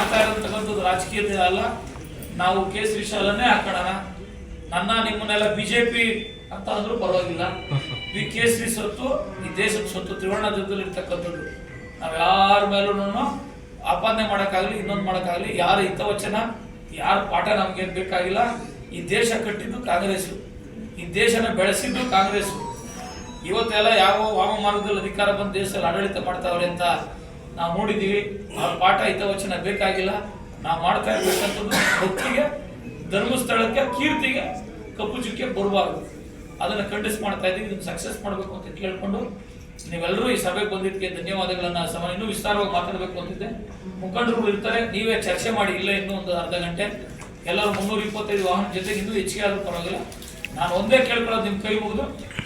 ಮಾಡ್ತಾ ಇರತಕ್ಕಂಥದ್ದು ರಾಜಕೀಯತೆ ಅಲ್ಲ. ನಾವು ಕೇಸರಿ ಶಾಲನ್ನೇ ಹಾಕೋಣ. ನನ್ನ ನಿಮ್ಮನ್ನೆಲ್ಲ ಬಿಜೆಪಿ ಅಂತ ಅಂದ್ರೂ ಪರವಾಗಿಲ್ಲ. ಈ ಕೇಸರಿ ಸೊತ್ತು, ಈ ದೇಶದ ಸೊತ್ತು, ತ್ರಿವರ್ಣ ಧ್ವಜದಲ್ಲಿ ಇರ್ತಕ್ಕಂಥದ್ದು. ನಾವು ಯಾರ ಮೇಲೂ ಆಪಾದನೆ ಮಾಡೋಕ್ಕಾಗಲಿ, ಇನ್ನೊಂದು ಮಾಡೋಕ್ಕಾಗಲಿ, ಯಾರ ಹಿತವಚನ, ಯಾರ ಪಾಠ ನಮ್ಗೆ ಬೇಕಾಗಿಲ್ಲ. ಈ ದೇಶ ಕಟ್ಟಿದ್ದು ಕಾಂಗ್ರೆಸ್ಸು. ಈ ದೇಶನ ಬೆಳೆಸಿದ್ದು ಕಾಂಗ್ರೆಸ್ಸು. ಇವತ್ತೆಲ್ಲ ಯಾವ ವಾಮ ಮಾರ್ಗದಲ್ಲಿ ಅಧಿಕಾರ ಬಂದು ದೇಶದಲ್ಲಿ ಆಡಳಿತ ಮಾಡ್ತಾವ್ರೆ ಅಂತ ನಾವು ನೋಡಿದ್ದೀವಿ, ಅವ್ರ ಪಾಠ ಹಿತವಚನ ಬೇಕಾಗಿಲ್ಲ. ನಾವು ಮಾಡ್ತಾ ಇರ್ತಕ್ಕಂಥದ್ದು ಭಕ್ತಿಗೆ, ಧರ್ಮಸ್ಥಳಕ್ಕೆ, ಕೀರ್ತಿಗೆ ಕಪ್ಪು ಚುಕ್ಕೆ ಬರಬಾರ್ದು. ಅದನ್ನು ಖಂಡಿಸ್ ಮಾಡ್ತಾ ಇದ್ದೀವಿ, ಇದನ್ನು ಸಕ್ಸಸ್ ಮಾಡಬೇಕು ಅಂತ ಕೇಳಿಕೊಂಡು ನೀವೆಲ್ಲರೂ ಈ ಸಭೆಗೆ ಬಂದಿದ್ದಕ್ಕೆ ಧನ್ಯವಾದಗಳನ್ನು ಸಮ ಇನ್ನೂ ವಿಸ್ತಾರವಾಗಿ ಮಾತಾಡಬೇಕು ಅಂತಿದ್ದೆ. ಮುಖಂಡರುಗಳು ಇರ್ತಾರೆ, ನೀವೇ ಚರ್ಚೆ ಮಾಡಿ ಇಲ್ಲ ಇನ್ನೂ ಒಂದು ಅರ್ಧ ಗಂಟೆ. ಎಲ್ಲರೂ ಮುನ್ನೂರ ಇಪ್ಪತ್ತೈದು ವಾಹನ ಜೊತೆಗೆ ಇನ್ನೂ ಹೆಚ್ಚಿಗೆ ಆದರೂ ಪರವಾಗಿಲ್ಲ. ನಾನು ಒಂದೇ ಕೇಳ್ಕೊಳ್ಳೋದು ನಿಮ್ಮ ಕೈ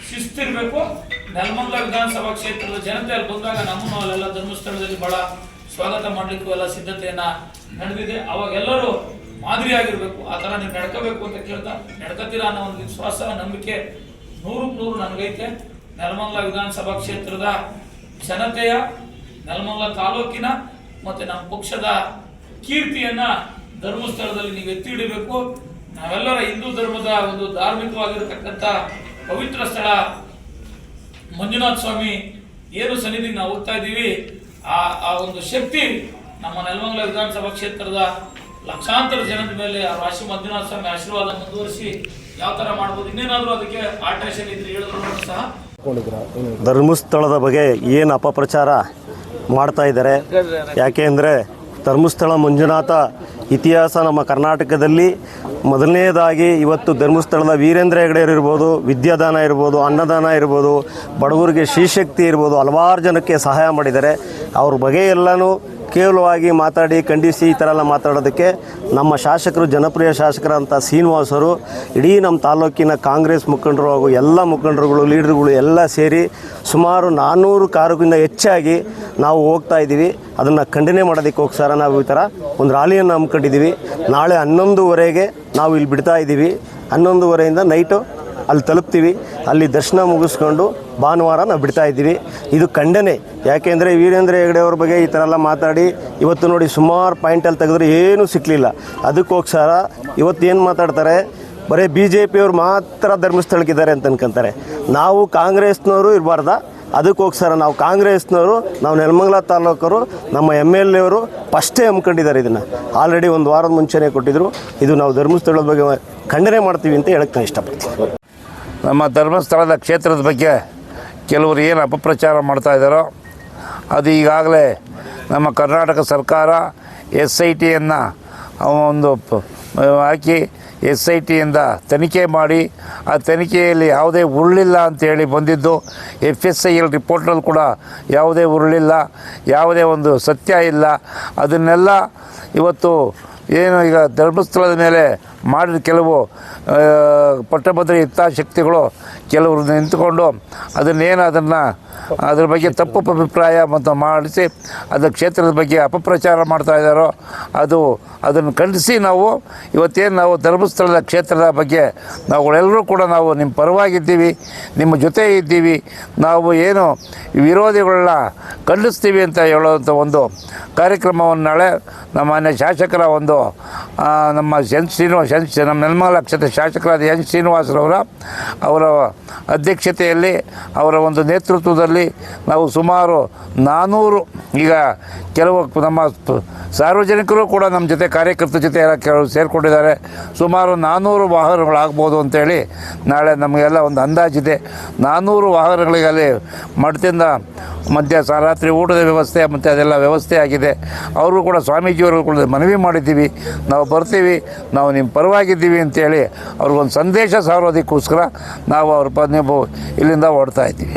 ಶಿಸ್ತಿರ್ಬೇಕು. ನೆಲಮಂಗಲ ವಿಧಾನಸಭಾ ಕ್ಷೇತ್ರದ ಜನತೆ ಅಲ್ಲಿ ಬಂದಾಗ ನಮ್ಮನ್ನು ಅಲ್ಲೆಲ್ಲ ಧರ್ಮಸ್ಥಳದಲ್ಲಿ ಬಹಳ ಸ್ವಾಗತ ಮಾಡಲಿಕ್ಕೂ ಎಲ್ಲ ಸಿದ್ಧತೆಯನ್ನ ನಡೆದಿದೆ. ಅವಾಗೆಲ್ಲರೂ ಮಾದರಿಯಾಗಿರ್ಬೇಕು ಆ ತರ ನೀವು ನಡ್ಕೋಬೇಕು ಅಂತ ಕೇಳ್ತಾ ನಡ್ಕತ್ತೀರಾ ಅನ್ನೋ ಒಂದು ವಿಶ್ವಾಸ, ನಂಬಿಕೆ ನೂರಕ್ಕೆ ನೂರು ನನಗೈತೆ. ನೆಲಮಂಗಲ ವಿಧಾನಸಭಾ ಕ್ಷೇತ್ರದ ಜನತೆಯ, ನೆಲಮಂಗಲ ತಾಲೂಕಿನ ಮತ್ತೆ ನಮ್ಮ ಪಕ್ಷದ ಕೀರ್ತಿಯನ್ನ ಧರ್ಮಸ್ಥಳದಲ್ಲಿ ನೀವು ಎತ್ತಿ ಹಿಡಿಬೇಕು. ನಾವೆಲ್ಲರ ಹಿಂದೂ ಧರ್ಮದ ಒಂದು ಧಾರ್ಮಿಕವಾಗಿರತಕ್ಕಂಥ ಪವಿತ್ರ ಸ್ಥಳ ಮಂಜುನಾಥ ಸ್ವಾಮಿ ಏನು ಸನ್ನಿಧಿ ನಾವು ಹೋಗ್ತಾ ಇದ್ದೀವಿ. ಆ ಆ ಒಂದು ಶಕ್ತಿ ನಮ್ಮ ನೆಲಮಂಗಲ ವಿಧಾನಸಭಾ ಕ್ಷೇತ್ರದ ಲಕ್ಷಾಂತರ ಜನದ ಮೇಲೆ ಆ ರಾಶಿ ಮಂಜುನಾಥ ಸ್ವಾಮಿ ಆಶೀರ್ವಾದ ಮುಂದುವರಿಸಿ ಯಾವ ತರ ಮಾಡ್ಬೋದು, ಇನ್ನೇನಾದರೂ ಅದಕ್ಕೆ ಆಲ್ಟ್ರೇಷನ್ ಇದ್ರೆ ಹೇಳಿದ್ರು ಸಹ ಧರ್ಮಸ್ಥಳದ ಬಗ್ಗೆ ಏನು ಅಪಪ್ರಚಾರ ಮಾಡ್ತಾ ಇದ್ದಾರೆ? ಯಾಕೆ ಅಂದರೆ ಧರ್ಮಸ್ಥಳ ಮಂಜುನಾಥ ಇತಿಹಾಸ ನಮ್ಮ ಕರ್ನಾಟಕದಲ್ಲಿ ಮೊದಲನೇದಾಗಿ ಇವತ್ತು ಧರ್ಮಸ್ಥಳದ ವೀರೇಂದ್ರ ಹೆಗಡೆ ಇರ್ಬೋದು, ವಿದ್ಯಾದಾನ ಇರ್ಬೋದು, ಅನ್ನದಾನ ಇರ್ಬೋದು, ಬಡವರಿಗೆ ಶ್ರೀಶಕ್ತಿ ಇರ್ಬೋದು, ಹಲವಾರು ಜನಕ್ಕೆ ಸಹಾಯ ಮಾಡಿದ್ದಾರೆ. ಅವ್ರ ಬಗ್ಗೆ ಎಲ್ಲನೂ ಕೇವಲವಾಗಿ ಮಾತಾಡಿ, ಖಂಡಿಸಿ ಈ ಥರ ಎಲ್ಲ ಮಾತಾಡೋದಕ್ಕೆ ನಮ್ಮ ಶಾಸಕರು, ಜನಪ್ರಿಯ ಶಾಸಕರಂಥ ಶ್ರೀನಿವಾಸರು ಇಡೀ ನಮ್ಮ ತಾಲೂಕಿನ ಕಾಂಗ್ರೆಸ್ ಮುಖಂಡರು ಹಾಗೂ ಎಲ್ಲ ಮುಖಂಡರುಗಳು, ಲೀಡರ್ಗಳು ಎಲ್ಲ ಸೇರಿ ಸುಮಾರು ನಾನ್ನೂರು ಕಾರುಗಿಂತ ಹೆಚ್ಚಾಗಿ ನಾವು ಹೋಗ್ತಾ ಇದ್ದೀವಿ. ಅದನ್ನು ಖಂಡನೆ ಮಾಡೋದಕ್ಕೋಸ್ಕರ ನಾವು ಈ ಥರ ಒಂದು ರ್ಯಾಲಿಯನ್ನು ಹಮ್ಮಿಕೊಂಡಿದ್ದೀವಿ. ನಾಳೆ ಹನ್ನೊಂದುವರೆಗೆ ನಾವು ಇಲ್ಲಿ ಬಿಡ್ತಾ ಇದ್ದೀವಿ. ಹನ್ನೊಂದುವರೆಯಿಂದ ನೈಟು ಅಲ್ಲಿ ತಲುಪ್ತೀವಿ. ಅಲ್ಲಿ ದರ್ಶನ ಮುಗಿಸ್ಕೊಂಡು ಭಾನುವಾರ ನಾವು ಬಿಡ್ತಾ ಇದ್ದೀವಿ. ಇದು ಖಂಡನೆ. ಯಾಕೆಂದರೆ ವೀರೇಂದ್ರ ಹೆಗಡೆ ಅವ್ರ ಬಗ್ಗೆ ಈ ಥರ ಎಲ್ಲ ಮಾತಾಡಿ ಇವತ್ತು ನೋಡಿ ಸುಮಾರು ಪಾಯಿಂಟಲ್ಲಿ ತೆಗೆದ್ರೆ ಏನೂ ಸಿಕ್ಕಲಿಲ್ಲ ಅದಕ್ಕೋಸ್ಕರ ಇವತ್ತು ಏನು ಮಾತಾಡ್ತಾರೆ? ಬರೀ ಬಿ ಜೆ ಪಿಯವ್ರು ಮಾತ್ರ ಧರ್ಮಸ್ಥಳಕ್ಕಿದ್ದಾರೆ ಅಂತ ಅನ್ಕೊಂತಾರೆ. ನಾವು ಕಾಂಗ್ರೆಸ್ನವರು ಇರಬಾರ್ದ. ಅದಕ್ಕೋಸ್ಕರ ನಾವು ಕಾಂಗ್ರೆಸ್ನವರು, ನಾವು ನೆಲಮಂಗಲ ತಾಲೂಕರು, ನಮ್ಮ ಎಂ ಎಲ್ ಎವರು ಫಸ್ಟೇ ಹಮ್ಮಿಕೊಂಡಿದ್ದಾರೆ ಇದನ್ನು. ಆಲ್ರೆಡಿ ಒಂದು ವಾರದ ಮುಂಚೆನೇ ಕೊಟ್ಟಿದ್ದರು ಇದು ನಾವು ಧರ್ಮಸ್ಥಳದ ಬಗ್ಗೆ ಖಂಡನೆ ಮಾಡ್ತೀವಿ ಅಂತ ಹೇಳಕ್ಕೆ ನಾನು ಇಷ್ಟಪಡ್ತೀನಿ. ನಮ್ಮ ಧರ್ಮಸ್ಥಳದ ಕ್ಷೇತ್ರದ ಬಗ್ಗೆ ಕೆಲವರು ಏನು ಅಪಪ್ರಚಾರ ಮಾಡ್ತಾ ಇದ್ದಾರೋ, ಅದು ಈಗಾಗಲೇ ನಮ್ಮ ಕರ್ನಾಟಕ ಸರ್ಕಾರ ಎಸ್ ಐ ಟಿಯನ್ನು ಒಂದು ಹಾಕಿ ಎಸ್ ಐ ಟಿಯಿಂದ ತನಿಖೆ ಮಾಡಿ, ಆ ತನಿಖೆಯಲ್ಲಿ ಯಾವುದೇ ಉರುಳಿಲ್ಲ ಅಂತೇಳಿ ಬಂದಿದ್ದು, ಎಫ್ ಎಸ್ ಐ ಎಲ್ ರಿಪೋರ್ಟ್ನಲ್ಲಿ ಕೂಡ ಯಾವುದೇ ಉರುಳಿಲ್ಲ, ಯಾವುದೇ ಒಂದು ಸತ್ಯ ಇಲ್ಲ. ಅದನ್ನೆಲ್ಲ ಇವತ್ತು ಏನು ಈಗ ಧರ್ಮಸ್ಥಳದ ಮೇಲೆ ಮಾಡಿದ ಕೆಲವು ಪಟ್ಟಭದ್ರ ಹಿತಾಸಕ್ತಿಗಳು ಕೆಲವರು ನಿಂತುಕೊಂಡು ಅದನ್ನೇನು ಅದನ್ನು ಅದ್ರ ಬಗ್ಗೆ ತಪ್ಪು ಅಭಿಪ್ರಾಯ ಮತ್ತು ಮಾಡಿಸಿ ಅದರ ಕ್ಷೇತ್ರದ ಬಗ್ಗೆ ಅಪಪ್ರಚಾರ ಮಾಡ್ತಾ ಇದ್ದಾರೋ, ಅದು ಅದನ್ನು ಖಂಡಿಸಿ ನಾವು ಇವತ್ತೇನು ನಾವು ಧರ್ಮಸ್ಥಳದ ಕ್ಷೇತ್ರದ ಬಗ್ಗೆ ನಾವುಗಳೆಲ್ಲರೂ ಕೂಡ ನಾವು ನಿಮ್ಮ ಪರವಾಗಿದ್ದೀವಿ, ನಿಮ್ಮ ಜೊತೆ ಇದ್ದೀವಿ, ನಾವು ಏನು ವಿರೋಧಿಗಳನ್ನ ಖಂಡಿಸ್ತೀವಿ ಅಂತ ಹೇಳುವಂಥ ಒಂದು ಕಾರ್ಯಕ್ರಮವನ್ನು ನಾಳೆ ನಮ್ಮ ಶಾಸಕರ ಒಂದು ನಮ್ಮ ಎನ್ ಶ್ರೀನಿವಾಸ್, ಎನ್ ನಮ್ಮ ನೆಲಮಂಗಲ ಕ್ಷೇತ್ರ ಶಾಸಕರಾದ ಎನ್ ಶ್ರೀನಿವಾಸರವರ ಅವರ ಅಧ್ಯಕ್ಷತೆಯಲ್ಲಿ ಅವರ ಒಂದು ನೇತೃತ್ವದಲ್ಲಿ ನಾವು ಸುಮಾರು ನಾನ್ನೂರು ಈಗ ಕೆಲವು ನಮ್ಮ ಸಾರ್ವಜನಿಕರು ಕೂಡ ನಮ್ಮ ಜೊತೆ ಕಾರ್ಯಕರ್ತರ ಜೊತೆ ಎಲ್ಲ ಕೆಲವು ಸೇರಿಕೊಂಡಿದ್ದಾರೆ. ಸುಮಾರು ನಾನ್ನೂರು ವಾಹನಗಳಾಗ್ಬೋದು ಅಂತೇಳಿ ನಾಳೆ ನಮಗೆಲ್ಲ ಒಂದು ಅಂದಾಜಿದೆ. ನಾನ್ನೂರು ವಾಹನಗಳಿಗೆ ಅಲ್ಲಿ ಮಠದಿಂದ ಸ- ರಾತ್ರಿ ಊಟದ ವ್ಯವಸ್ಥೆ ಮತ್ತು ಅದೆಲ್ಲ ವ್ಯವಸ್ಥೆ ಆಗಿದೆ. ಅವರು ಕೂಡ ಸ್ವಾಮೀಜಿಯವರು ಕೂಡ ಮನವಿ ಮಾಡಿದ್ದೀವಿ. ನಾವು ಬರ್ತೀವಿ. ನಾವು ನಿಮ್ಮ ಪರವಾಗಿದ್ದೀವಿ ಅಂತೇಳಿ ಅವ್ರಿಗೊಂದು ಸಂದೇಶ ಸಾರೋದಕ್ಕೋಸ್ಕರ ನಾವು ಅವ್ರ ಪ ಇಲ್ಲಿಂದ ಹೊಡ್ತಾ ಇದ್ದೀವಿ.